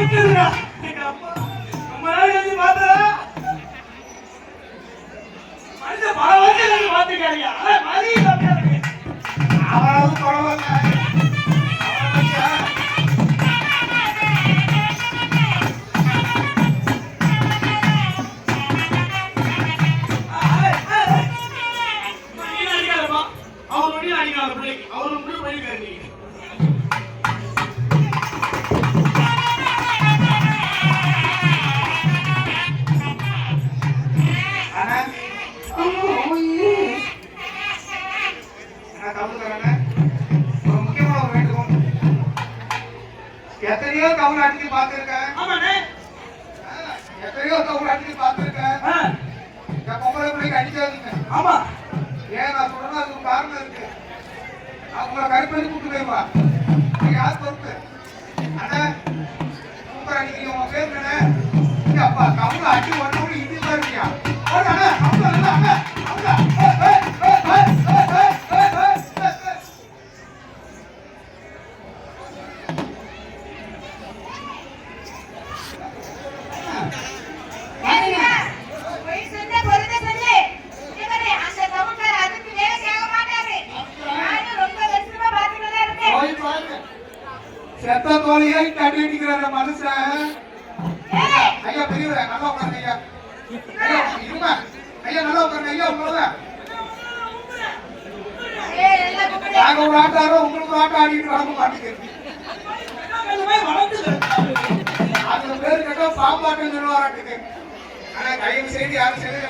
பிடிச்சதுடா எங்க அம்மா ரொம்ப நாள் கழிச்சு ஒரு முக்கியமான ஒரு வேண்டுகோள். எத்தனையோ கவுன் அடிச்சு பார்த்திருக்கேன் ஆமாண்ணே எத்தனையோ கவுன் அடிச்சு பார்த்திருக்கேன் இந்த பொம்பளை பிள்ளைக்கு அடிக்காதீங்க ஆமா ஏன் நான் சொல்றேன்னா அதுக்கு காரணம் இருக்கு அவங்க கருப்பதி கூட்டு போயிருவா நீங்க யார் பொறுப்பு அண்ணா சூப்பர் அடிக்கிறீங்க உங்க பேர் என்ன அப்பா கவுல அடி ஒன்னு இது தான் இருக்கியா அண்ணா இங்க அடி அடிக்கிறாரு மனுஷன் ஐயா பெரியவரே நல்லா உட்காருங்க ஐயா. இருங்க ஐயா நல்லா உட்காருங்க ஐயா உங்களோட. நாங்க ஒரு ஆட்டம் ஆடுறோம் உங்களுக்கு ஒரு ஆட்டம் ஆடிட்டு வளர்க்க மாட்டேங்குது அதுல பேரு கேட்டா பாம்பாட்டம் சொல்லுவாராட்டுக்கு. ஆனா தயவு செய்து யாரும் செய்து